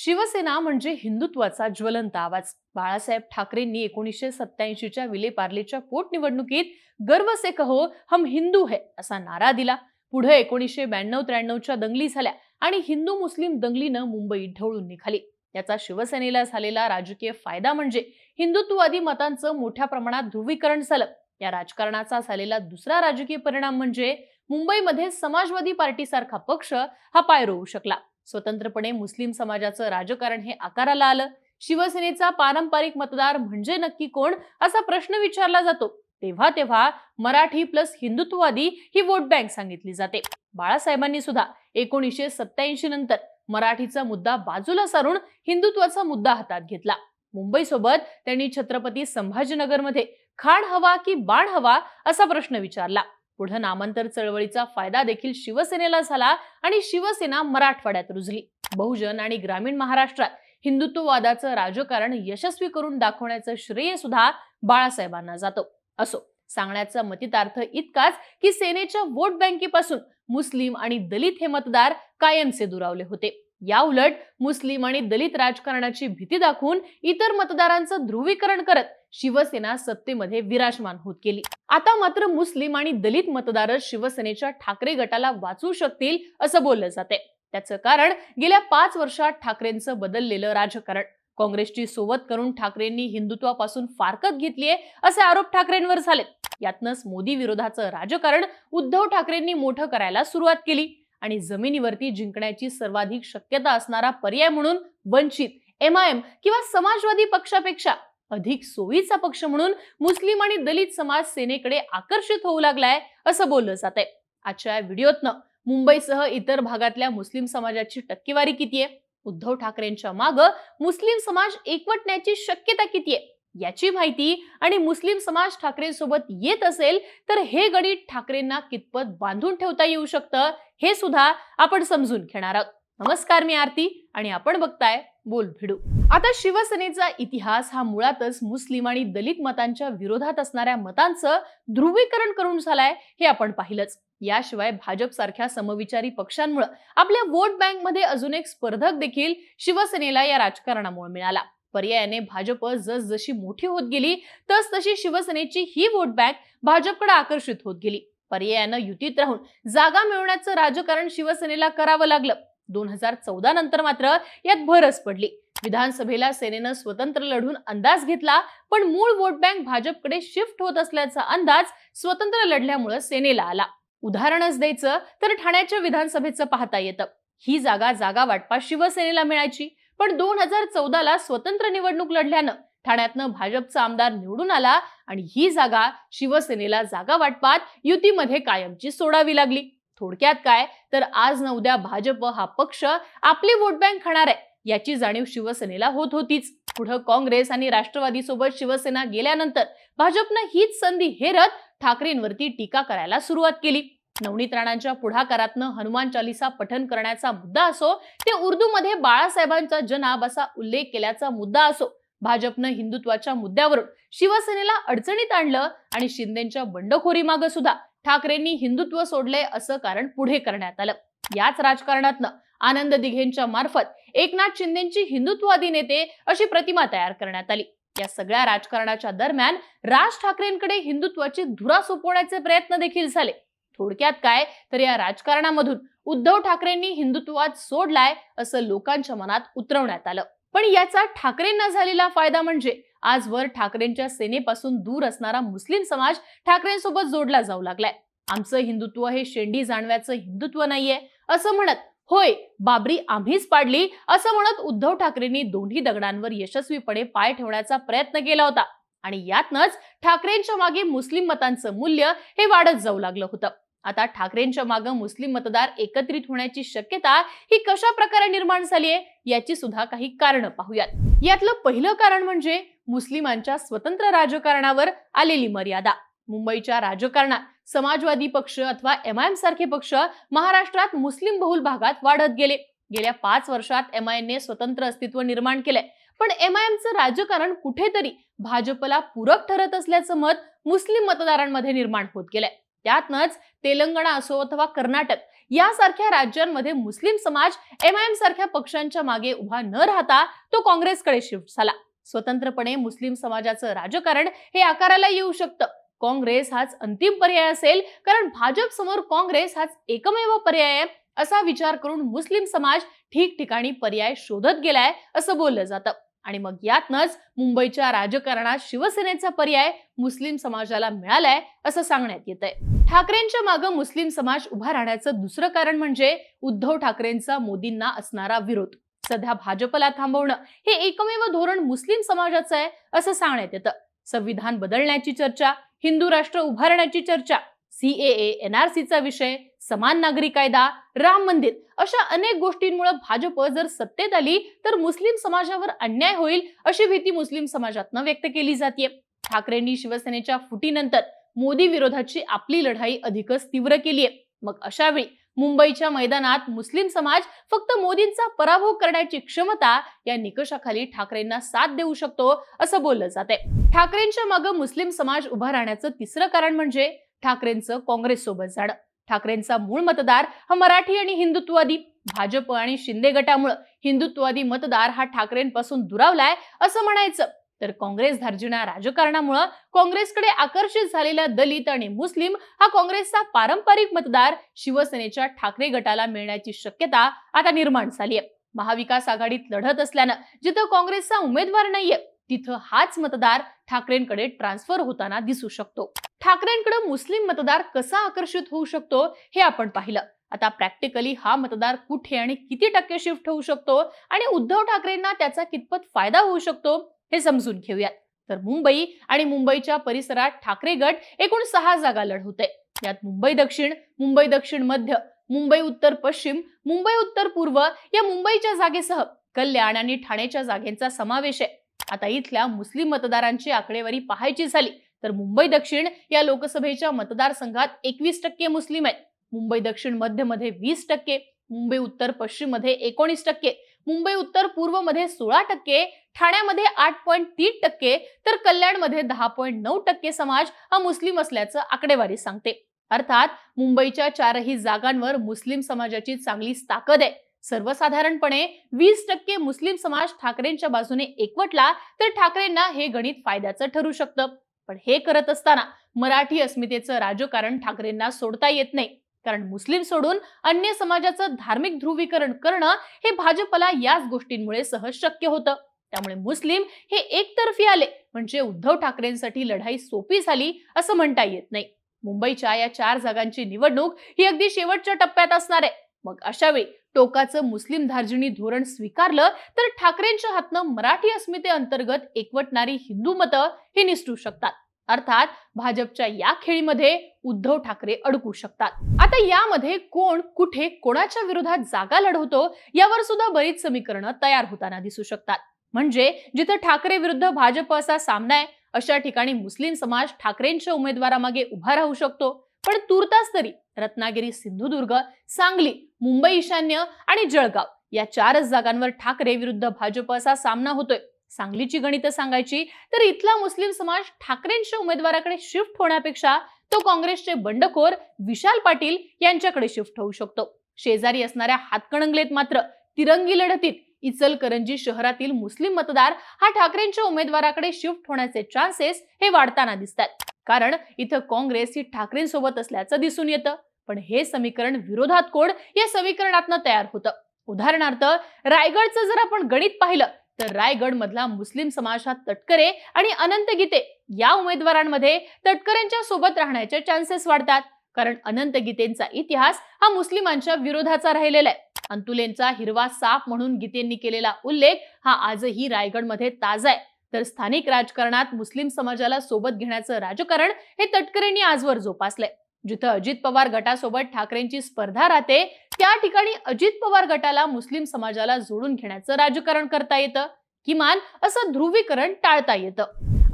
शिवसेना म्हणजे हिंदुत्वाचा ज्वलंत आवाज. बाळासाहेब ठाकरेंनी एकोणीसशे सत्याऐंशीच्या विलेपार्लेच्या पोटनिवडणुकीत गर्व से कहो हम हिंदू है असा नारा दिला. पुढे एकोणीसशे ब्याण्णव त्र्याण्णवच्या दंगली झाल्या आणि हिंदू मुस्लिम दंगलीनं मुंबई ढवळून निघाली. याचा शिवसेनेला झालेला राजकीय फायदा म्हणजे हिंदुत्ववादी मतांचं मोठ्या प्रमाणात ध्रुवीकरण झालं. या राजकारणाचा झालेला दुसरा राजकीय परिणाम म्हणजे मुंबईमध्ये समाजवादी पार्टीसारखा पक्ष हा पाय रोवू शकला. स्वतंत्रपणे मुस्लिम समाजाचं राजकारण हे आकाराला आलं. शिवसेनेचा पारंपरिक मतदार म्हणजे नक्की कोण? असा प्रश्न विचारला जातो. तेव्हा तेव्हा मराठी प्लस हिंदुत्ववादी ही वोट बँक सांगितली जाते. बाळासाहेबांनी सुद्धा एकोणीसशे सत्याऐंशी नंतर मराठीचा मुद्दा बाजूला सारून हिंदुत्वाचा मुद्दा हातात घेतला. मुंबईसोबत त्यांनी छत्रपती संभाजीनगरमध्ये खाण हवा की बाण हवा असा प्रश्न विचारला. पुढे नामांतर चळवळीचा फायदा देखील शिवसेनेला झाला आणि शिवसेना मराठवाड्यात रुजली. बहुजन आणि ग्रामीण महाराष्ट्रात हिंदुत्ववादाचं राजकारण यशस्वी करून दाखवण्याचं श्रेय सुद्धा बाळासाहेबांना जातो. असो सांगण्याचा मतितार्थ इतकाच की सेनेच्या वोट बँकेपासून मुस्लिम आणि दलित हे मतदार कायमचे दुरावले होते. या उलट मुस्लिम आणि दलित राजकारणाची भीती दाखवून इतर मतदारांचं ध्रुवीकरण करत शिवसेना सत्तेमध्ये विराजमान होत गेली. आता मात्र मुस्लिम आणि दलित मतदारच शिवसेनेच्या ठाकरे गटाला वाचू शकतील असं बोललं जाते त्याचं कारण गेल्या पाच वर्षात ठाकरेंचं बदललेलं राजकारण. काँग्रेसची सोबत करून ठाकरेंनी हिंदुत्वापासून फारकत घेतलीये असे आरोप ठाकरेंवर झालेत. यातनंच मोदी विरोधाचं राजकारण उद्धव ठाकरेंनी मोठं करायला सुरुवात केली. आणि जमिनीवरती जिंकण्याची सर्वाधिक शक्यता असणारा पर्याय म्हणून वंचित एम आय एम किंवा समाजवादी पक्षापेक्षा अधिक सोयीचा पक्ष म्हणून मुस्लिम आणि दलित समाज सेनेकडे आकर्षित होऊ लागलाय असं बोललं जात आहे आजच्या या व्हिडिओतनं मुंबईसह इतर भागातल्या मुस्लिम समाजाची टक्केवारी किती आहे उद्धव ठाकरेंच्या माग मुस्लिम समाज एकवटण्याची शक्यता किती आहे याची माहिती आणि मुस्लिम समाज ठाकरेंसोबत येत असेल तर हे गणित ठाकरेंना कितपत बांधून ठेवता येऊ शकतं हे सुद्धा आपण समजून घेणार आहोत. नमस्कार मी आरती आणि आपण बघताय बोल भिडू. आता शिवसेनेचा इतिहास हा मुळातच मुस्लिम आणि दलित मतांच्या विरोधात असणाऱ्या मतांचं ध्रुवीकरण करून झालाय हे आपण पाहिलंच. याशिवाय भाजप सारख्या समविचारी पक्षांमुळे आपल्या वोट बँकमध्ये अजून एक स्पर्धक देखील शिवसेनेला या राजकारणामुळे मिळाला. पर्यायाने भाजप जसजशी मोठी होत गेली तस तशी शिवसेनेची ही वोट बँक भाजपकडे आकर्षित होत गेली. पर्यायानं युतीत राहून जागा मिळवण्याचं राजकारण शिवसेनेला करावं लागलं. दोन हजार चौदा नंतर मात्र यात भरच पडली. विधानसभेला सेनेनं स्वतंत्र लढून अंदाज घेतला पण मूळ वोट बँक भाजपकडे शिफ्ट होत असल्याचा अंदाज स्वतंत्र लढल्यामुळे सेनेला आला. उदाहरणच द्यायचं तर ठाण्याच्या विधानसभेचं पाहता येतं. ही जागा जागा वाटपा शिवसेनेला मिळायची. पण दोन हजार चौदाला स्वतंत्र निवडणूक लढल्यानं ठाण्यातनं भाजपचा आमदार निवडून आला आणि ही जागा शिवसेनेला जागा वाटपात युतीमध्ये कायमची सोडावी लागली. थोडक्यात काय? तर आज न उद्या भाजप हा पक्ष आपली वोट बँक खाणार आहे याची जाणीव शिवसेनेला होत होतीच. पुढं काँग्रेस आणि राष्ट्रवादी सोबत शिवसेना गेल्यानंतर भाजपनं हीच संधी हेरत ठाकरेंवरती टीका करायला सुरुवात केली. नवनीत राणांच्या पुढाकारातनं हनुमान चालिसा पठन करण्याचा मुद्दा असो ते उर्दूमध्ये बाळासाहेबांचा जनाब असा उल्लेख केल्याचा मुद्दा असो. भाजपनं हिंदुत्वाच्या मुद्द्यावरून शिवसेनेला अडचणीत आणलं आणि शिंदेच्या बंडखोरी माग सुद्धा ठाकरेंनी हिंदुत्व सोडले असं कारण पुढे करण्यात आलं. याच राजकारणातनं आनंद दिघेंच्या मार्फत एकनाथ शिंदेची हिंदुत्ववादी नेते अशी प्रतिमा तयार करण्यात आली. या सगळ्या राजकारणाच्या दरम्यान राज ठाकरेंकडे हिंदुत्वाची धुरा सोपवण्याचे प्रयत्न देखील झाले. थोडक्यात काय? तर या राजकारणामधून उद्धव ठाकरेंनी हिंदुत्वात सोडलाय असं लोकांच्या मनात उतरवण्यात आलं. पण याचा ठाकरेंना झालेला फायदा म्हणजे आजवर ठाकरेंच्या सेनेपासून दूर असणारा मुस्लिम समाज ठाकरेंसोबत जोडला जाऊ लागलाय. आमचं हिंदुत्व हे शेंडी जाणव्याचं हिंदुत्व नाहीये असं म्हणत होय बाबरी आम्हीच पाडली असं म्हणत उद्धव ठाकरेंनी दोन्ही दगडांवर यशस्वीपणे पाय ठेवण्याचा प्रयत्न केला होता. आणि यातनच ठाकरेंच्या मागे मुस्लिम मतांचं मूल्य हे वाढत जाऊ लागलं होतं. आता ठाकरेंच्या मागे मुस्लिम मतदार एकत्रित होण्याची शक्यता ही कशा प्रकारे निर्माण झाली आहे याची सुद्धा काही कारण पाहूयात. यातलं पहिलं कारण म्हणजे मुस्लिमांच्या स्वतंत्र राजकारणावर आलेली मर्यादा. मुंबईच्या राजकारणात समाजवादी पक्ष अथवा एम आय एम सारखे पक्ष महाराष्ट्रात मुस्लिम बहुल भागात वाढत गेले. गेल्या पाच वर्षात एम आय ने स्वतंत्र अस्तित्व निर्माण केलंय. पण एम आय एमचं राजकारण कुठेतरी भाजपला पूरक ठरत असल्याचं मत मुस्लिम मतदारांमध्ये निर्माण होत गेलंय. त्यातनच तेलंगणा असो अथवा कर्नाटक यासारख्या राज्यांमध्ये मुस्लिम समाज एम आय एम सारख्या पक्षांच्या मागे उभा न राहता तो काँग्रेसकडे शिफ्ट झाला. स्वतंत्रपणे मुस्लिम समाजाचं राजकारण हे आकाराला येऊ शकतं. काँग्रेस हाच अंतिम पर्याय असेल कारण भाजप समोर काँग्रेस हाच एकमेव पर्याय आहे असा विचार करून मुस्लिम समाज ठिकठिकाणी पर्याय शोधत गेलाय असं बोललं जातं. आणि मग यातनच मुंबईच्या राजकारणात शिवसेनेचा पर्याय मुस्लिम समाजाला मिळालाय असं सांगण्यात येत आहे ठाकरेंच्या मागे मुस्लिम समाज उभा राहण्याचं दुसरं कारण म्हणजे उद्धव ठाकरेंचा मोदींना असणारा विरोध. सध्या भाजपला थांबवणं हे एकमेव धोरण मुस्लिम समाजाचं आहे असं सांगण्यात येतं. संविधान बदलण्याची चर्चा हिंदू राष्ट्र उभारण्याची चर्चा सीएए एनआरसीचा विषय समान नागरी कायदा राम मंदिर अशा अनेक गोष्टींमुळे भाजप जर सत्तेत आली तर मुस्लिम समाजावर अन्याय होईल अशी भीती मुस्लिम समाजातनं व्यक्त केली जाते ठाकरेंनी शिवसेनेच्या फुटीनंतर मोदी विरोधाची आपली लढाई अधिकच तीव्र केली आहे. मग अशा वेळी मुंबईच्या मैदानात मुस्लिम समाज फक्त मोदींचा पराभव करण्याची क्षमता या निकषाखाली ठाकरेंना साथ देऊ शकतो असं बोललं जाते ठाकरेंच्या मागे मुस्लिम समाज उभा राहण्याचं तिसरं कारण म्हणजे ठाकरेंचं काँग्रेस सोबत जाणं. ठाकरेंचा मूळ मतदार हा मराठी आणि हिंदुत्ववादी. भाजप आणि शिंदे गटामुळे हिंदुत्ववादी मतदार हा ठाकरेंपासून दुरावलाय असं म्हणायचं. तर काँग्रेस धार्जिणा राजकारणामुळे काँग्रेसकडे आकर्षित झालेला दलित आणि मुस्लिम हा काँग्रेसचा पारंपरिक मतदार शिवसेनेच्या ठाकरे गटाला मिळण्याची शक्यता आता निर्माण झाली आहे महाविकास आघाडीत लढत असल्यानं जिथं काँग्रेसचा उमेदवार नाहीये तिथं हाच मतदार ठाकरेंकडे ट्रान्सफर होताना दिसू शकतो. ठाकरेंकडे मुस्लिम मतदार कसा आकर्षित होऊ शकतो हे आपण पाहिलं. आता प्रॅक्टिकली हा मतदार कुठे आणि किती टक्के शिफ्ट होऊ शकतो आणि उद्धव ठाकरेंना त्याचा कितपत फायदा होऊ शकतो हे समजून घेऊयात. तर मुंबई आणि मुंबईच्या परिसरात ठाकरे गट एकूण सहा जागा लढवते. यात मुंबई दक्षिण मुंबई दक्षिण मध्य मुंबई उत्तर पश्चिम मुंबई उत्तर पूर्व या मुंबईच्या जागेसह कल्याण आणि ठाण्याच्या जागेचा समावेश आहे. आता इथल्या मुस्लिम मतदारांची आकडेवारी पाहायची झाली तर मुंबई दक्षिण या लोकसभेच्या मतदारसंघात एकवीस टक्के मुस्लिम आहेत. मुंबई दक्षिण मध्यमध्ये वीस टक्के मुंबई उत्तर पश्चिममध्ये एकोणीस टक्के मुंबई उत्तर पूर्वमध्ये सोळा टक्के ठाण्यामध्ये आठ पॉईंट तीन टक्के तर कल्याणमध्ये दहा पॉईंट नऊ टक्के समाज हा मुस्लिम असल्याचं आकडेवारी सांगते. अर्थात मुंबईच्या चारही जागांवर मुस्लिम समाजाची चांगलीच ताकद आहे. सर्वसाधारणपणे वीस टक्के मुस्लिम समाज ठाकरेंच्या बाजूने एकवटला तर ठाकरेंना हे गणित फायद्याचं ठरू शकतं. पण हे करत असताना मराठी अस्मितेचं राजकारण ठाकरेंना सोडता येत नाही. कारण मुस्लिम सोडून अन्य समाजाचं धार्मिक ध्रुवीकरण करणं हे भाजपला याच गोष्टींमुळे सहज शक्य होतं. त्यामुळे मुस्लिम हे एकतर्फी आले म्हणजे उद्धव ठाकरेंसाठी लढाई सोपी झाली असं म्हणता येत नाही. मुंबईच्या या चार जागांची निवडणूक ही अगदी शेवटच्या टप्प्यात असणार आहे. मग अशा वेळी टोकाचं मुस्लिम धार्जिणी धोरण स्वीकारलं तर ठाकरेंच्या हातनं मराठी अस्मिते अंतर्गत एकवटणारी हिंदू मतं ही निसटू शकतात. अर्थात भाजपच्या या खेळीमध्ये उद्धव ठाकरे अडकू शकतात. आता यामध्ये कोण कुठे कोणाच्या विरोधात जागा लढवतो यावर सुद्धा बरीच समीकरणं तयार होताना दिसू शकतात. म्हणजे जिथं ठाकरे विरुद्ध भाजप असा सामना आहे अशा ठिकाणी मुस्लिम समाज ठाकरेंच्या उमेदवारामागे उभा राहू शकतो. पण तुर्तास तरी रत्नागिरी सिंधुदुर्ग सांगली मुंबई ईशान्य आणि जळगाव या चारच जागांवर ठाकरे विरुद्ध भाजप असा सामना होतोय. सांगलीची गणितं सांगायची तर इथला मुस्लिम समाज ठाकरेंच्या उमेदवाराकडे शिफ्ट होण्यापेक्षा तो काँग्रेसचे बंडखोर विशाल पाटील यांच्याकडे शिफ्ट होऊ शकतो. शेजारी असणाऱ्या हातकणंगलेत मात्र तिरंगी लढतीत इचलकरंजी शहरातील मुस्लिम मतदार हा ठाकरेंच्या उमेदवाराकडे शिफ्ट होण्याचे चान्सेस हे वाढताना दिसतात कारण इथं काँग्रेस ही ठाकरेंसोबत असल्याचं दिसून येतं. पण हे समीकरण विरोधात कोण? या समीकरणातनं तयार होतं. उदाहरणार्थ रायगडचं जर आपण गणित पाहिलं तर रायगड मधला मुस्लिम समाज हा तटकरे आणि अनंत गीते या उमेदवारांमध्ये तटकरेंच्या सोबत राहण्याचे चान्सेस वाढतात. कारण अनंत गीतेंचा इतिहास हा मुस्लिमांच्या विरोधाचा राहिलेला आहे. अंतुलेंचा हिरवा साप म्हणून गीतेंनी केलेला उल्लेख हा आजही रायगडमध्ये ताजा आहे. तर स्थानिक राजकारणात मुस्लिम समाजाला सोबत घेण्याचं राजकारण हे तटकरेंनी आजवर जोपासलंय. जिथं अजित पवार गटासोबत ठाकरेंची स्पर्धा राहते त्या ठिकाणी अजित पवार गटाला मुस्लिम समाजाला जोडून घेण्याचं राजकारण करता येतं. किमान असं ध्रुवीकरण टाळता येतं.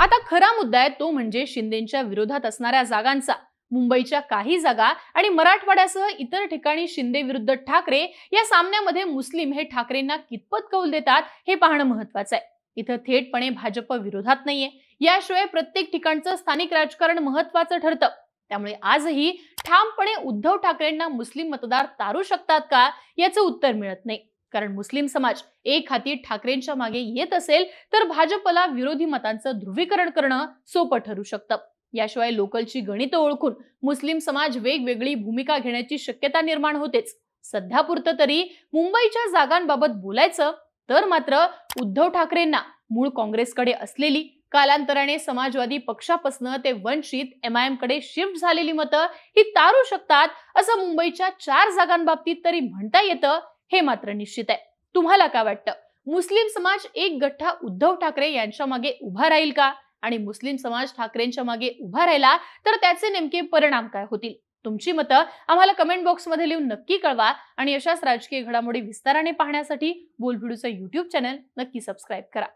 आता खरा मुद्दा आहे तो म्हणजे शिंदेच्या विरोधात असणाऱ्या जागांचा. मुंबईच्या काही जागा आणि मराठवाड्यासह इतर ठिकाणी शिंदे विरुद्ध ठाकरे या सामन्यामध्ये मुस्लिम हे ठाकरेंना कितपत कौल देतात हे पाहणं महत्वाचं आहे. इथं थेटपणे भाजप विरोधात नाहीये. याशिवाय प्रत्येक ठिकाणचं स्थानिक राजकारण महत्वाचं ठरतं. त्यामुळे आजही ठामपणे उद्धव ठाकरेंना मुस्लिम मतदार तारू शकतात का याचं उत्तर मिळत नाही. कारण मुस्लिम समाज एक हाती ठाकरेंच्या मागे येत असेल तर भाजपला विरोधी मतांचं ध्रुवीकरण करणं सोपं ठरू शकतं. याशिवाय लोकलची गणितं ओळखून मुस्लिम समाज वेगवेगळी भूमिका घेण्याची शक्यता निर्माण होतेच. सध्यापुरतं तरी मुंबईच्या जागांबाबत बोलायचं तर मात्र उद्धव ठाकरेंना मूळ काँग्रेसकडे असलेली कालांतराने समाजवादी पक्षापासनं ते वंचित एम आय एमकडे शिफ्ट झालेली मतं ही तारू शकतात असं मुंबईच्या चार जागांबाबतीत तरी म्हणता येतं हे मात्र निश्चित आहे. तुम्हाला काय वाटतं? मुस्लिम समाज एक गठ्ठा उद्धव ठाकरे यांच्या मागे उभा राहील का? आणि मुस्लिम समाज ठाकरेंच्या मागे उभा राहिला तर त्याचे नेमके परिणाम काय होतील? तुमची मतं आम्हाला कमेंट बॉक्समध्ये लिहून नक्की कळवा आणि अशाच राजकीय घडामोडी विस्ताराने पाहण्यासाठी बोलभिडूचं युट्यूब चॅनल नक्की सबस्क्राईब करा.